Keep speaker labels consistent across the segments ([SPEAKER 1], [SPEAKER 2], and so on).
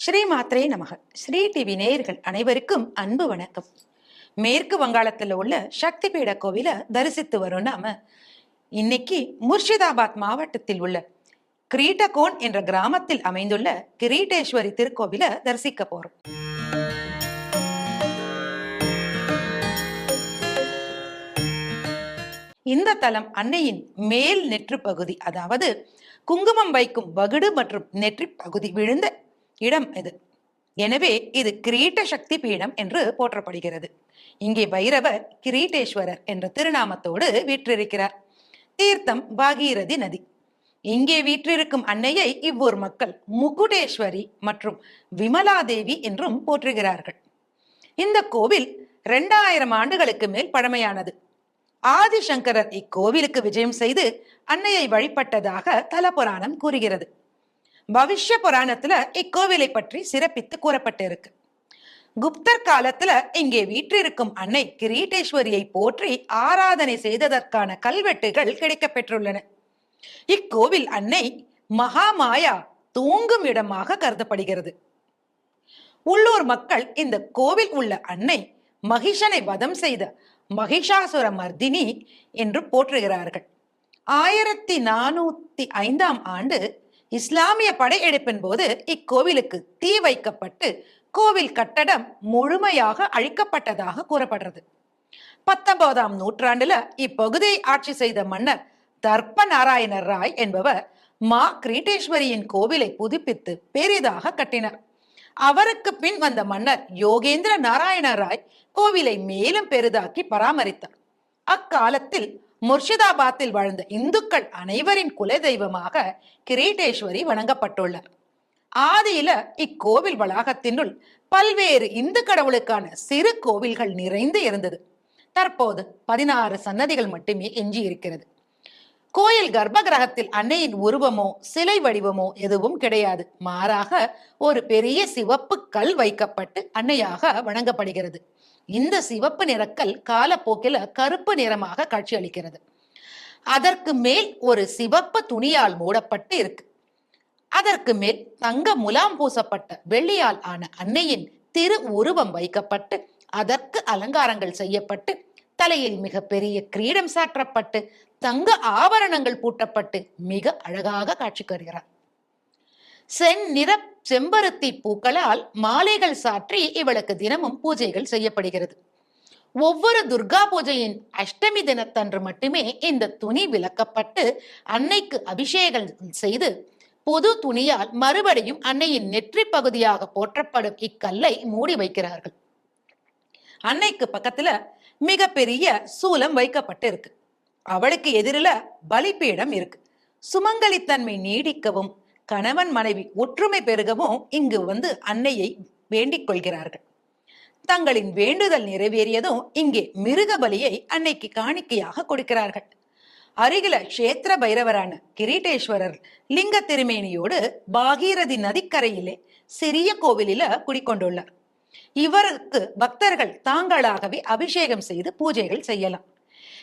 [SPEAKER 1] ஸ்ரீ மாத்ரே நமக. ஸ்ரீ டிவி நேயர்கள் அனைவருக்கும் அன்பு வணக்கம். மேற்கு வங்காளத்தில் உள்ள சக்தி பீட கோவில தரிசித்து வரும் நாம. இன்னைக்கு முர்ஷிதாபாத் மாவட்டத்தில் உள்ள கிரீட்டகோன் என்ற கிராமத்தில் அமைந்துள்ள கிரீட்டேஸ்வரி திருக்கோவில தரிசிக்க போறோம். இந்த தலம் அன்னையின் மேல் நெற்று பகுதி அதாவது குங்குமம் வைக்கும் வகுடு மற்றும் நெற்றி பகுதி விழுந்த இடம் இது. எனவே இது கிரீட்ட சக்தி பீடம் என்று போற்றப்படுகிறது. இங்கே பைரவர் கிரீட்டேஸ்வரர் என்ற திருநாமத்தோடு வீற்றிருக்கிறார். தீர்த்தம் பாகீரதி நதி. இங்கே வீற்றிருக்கும் அன்னையை இவ்வூர் மக்கள் முகுடேஸ்வரி மற்றும் விமலாதேவி என்றும் போற்றுகிறார்கள். இந்த கோவில் இரண்டாயிரம் ஆண்டுகளுக்கு மேல் பழமையானது. ஆதிசங்கரர் இக்கோவிலுக்கு விஜயம் செய்து அன்னையை வழிபட்டதாக தல புராணம் கூறுகிறது. பவிஷ்ய புராணத்துல இக்கோவிலை பற்றி சிறப்பித்து கூறப்பட்டிருக்கு. குப்தர் காலத்துல இங்கே வீற்றிருக்கும் அன்னை கிரீட்டேஸ்வரியை போற்றி ஆராதனை செய்ததற்கான கல்வெட்டுகள் கிடைக்கப் பெற்றுள்ளன இக்கோவில் அன்னை மகாமாயா தூங்கும் இடமாக கருதப்படுகிறது. உள்ளூர் மக்கள் இந்த கோவில் உள்ள அன்னை மகிஷனை வதம் செய்த மகிஷாசுர மர்தினி என்று போற்றுகிறார்கள். ஆயிரத்தி நானூத்தி ஐந்தாம் ஆண்டு இஸ்லாமிய படையெடுப்பின் போது இக்கோவிலுக்கு தீ வைக்கப்பட்டு கோவில் கட்டடம் முழுமையாக அழிக்கப்பட்டதாக கூறப்படுறது. பத்தொன்பதாம் நூற்றாண்டுல இப்பகுதியை ஆட்சி செய்த மன்னர் தர்ப்ப நாராயணர் ராய் என்பவர் மா கிரீட்டேஸ்வரியின் கோவிலை புதுப்பித்து பெரிதாக கட்டினார். அவருக்கு பின் வந்த மன்னர் யோகேந்திர நாராயண ராய் கோவிலை மேலும் பெரிதாக்கி பராமரித்தார். அக்காலத்தில் முர்ஷிதாபாத்தில் வாழ்ந்த இந்துக்கள் அனைவரின் குலதெய்வமாக கிரீட்டேஸ்வரி வணங்கப்பட்டுள்ளார். ஆதியில இக்கோவில் வளாகத்தினுள் பல்வேறு இந்து கடவுளுக்கான சிறு கோவில்கள் நிறைந்து இருந்தது. தற்போது பதினாறு சன்னதிகள் மட்டுமே எஞ்சி இருக்கிறது கோயில் கர்ப்பகிரகத்தில் அன்னையின் உருவமோ சிலை வடிவமோ எதுவும் கிடையாது. மாறாக ஒரு பெரிய சிவப்பு கல் வைக்கப்பட்டு அன்னையாக வணங்கப்படுகிறது. இந்த சிவப்பு நிறக்கல் காலப்போக்கில கருப்பு நிறமாக காட்சியளிக்கிறது. அதற்கு மேல் ஒரு சிவப்பு துணியால் மூடப்பட்டு இருக்கு. அதற்கு மேல் தங்க முலாம் பூசப்பட்ட வெள்ளியால் ஆன அன்னையின் திரு உருவம் வைக்கப்பட்டு அதற்கு அலங்காரங்கள் செய்யப்பட்டு தலையில் மிக பெரிய கிரீடம் சாற்றப்பட்டு தங்க ஆபரணங்கள் பூட்டப்பட்டு மிக அழகாக காட்சி தருகிறார். செந்நிற செம்பருத்தி பூக்களால் மாலைகள் சாற்றி இவளுக்கு தினமும் பூஜைகள் செய்யப்படுகிறது. ஒவ்வொரு துர்கா பூஜையின் அஷ்டமி தினத்தன்று மட்டுமே இந்த துணி விலக்கப்பட்டு அன்னைக்கு அபிஷேகம் செய்து புது துணியால் மறுபடியும் அன்னையின் நெற்றி பகுதியாக போற்றப்படும் இக்கல்லை மூடி வைக்கிறார்கள். அன்னைக்கு பக்கத்துல மிகப்பெரிய சூலம் வைக்கப்பட்டு இருக்கு அவளுக்கு எதிரில பலிப்பீடம் இருக்கு. சுமங்கலித்தன்மை நீடிக்கவும் கணவன் மனைவி ஒற்றுமை பெருகவும் இங்கு வந்து அன்னையை வேண்டிக் கொள்கிறார்கள். தங்களின் வேண்டுதல் நிறைவேறியதும் இங்கே மிருக பலியை அன்னைக்கு காணிக்கையாக கொடுக்கிறார்கள். அருகில கஷேத்திர பைரவரான கிரீட்டேஸ்வரர் லிங்க திருமேனியோடு பாகீரதி நதிக்கரையிலே சிறிய கோவிலில குடிக்கொண்டுள்ளார். இவருக்கு பக்தர்கள் தாங்களாகவே அபிஷேகம் செய்து பூஜைகள் செய்யலாம்.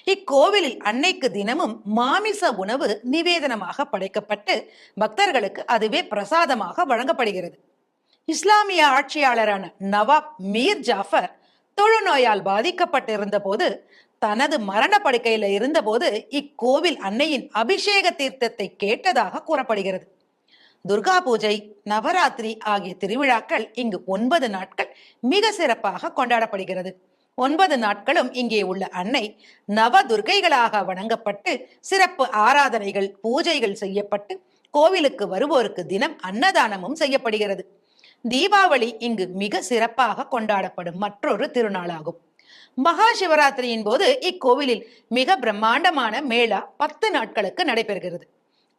[SPEAKER 1] இக்கோவிலில் அன்னைக்கு தினமும் மாமிச உணவு நிவேதனமாக படைக்கப்பட்டு பக்தர்களுக்கு அதுவே பிரசாதமாக வழங்கப்படுகிறது. இஸ்லாமிய ஆட்சியாளரான நவாப் மீர் ஜாஃபர் தொழுநோயால் பாதிக்கப்பட்டிருந்த போது தனது மரண படுக்கையில இருந்தபோது இக்கோவில் அன்னையின் அபிஷேக தீர்த்தத்தை கேட்டதாக கூறப்படுகிறது. துர்கா பூஜை நவராத்திரி ஆகிய திருவிழாக்கள் இங்கு ஒன்பது நாட்கள் மிக சிறப்பாக கொண்டாடப்படுகிறது. ஒன்பது நாட்களும் இங்கே உள்ள அன்னை நவதுர்கைகளாக வணங்கப்பட்டு சிறப்பு ஆராதனைகள் பூஜைகள் செய்யப்பட்டு கோவிலுக்கு வருவோருக்கு தினம் அன்னதானமும் செய்யப்படுகிறது. தீபாவளி இங்கு மிக சிறப்பாக கொண்டாடப்படும் மற்றொரு திருநாளாகும். மகா சிவராத்திரியின் போது இக்கோவிலில் மிக பிரம்மாண்டமான மேளா பத்து நாட்களுக்கு நடைபெறுகிறது.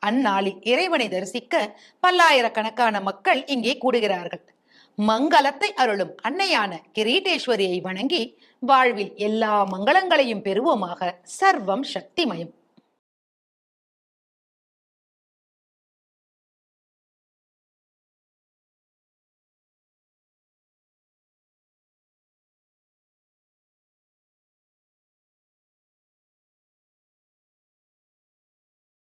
[SPEAKER 1] அந்நாளில் இறைவனை தரிசிக்க பல்லாயிரக்கணக்கான மக்கள் இங்கே கூடுகிறார்கள். மங்களத்தை அருளும் அன்னையான கிரீட்டேஸ்வரியை வணங்கி வாழ்வில் எல்லா மங்களங்களையும் பெறுவோமாக சர்வம் சக்திமயம்.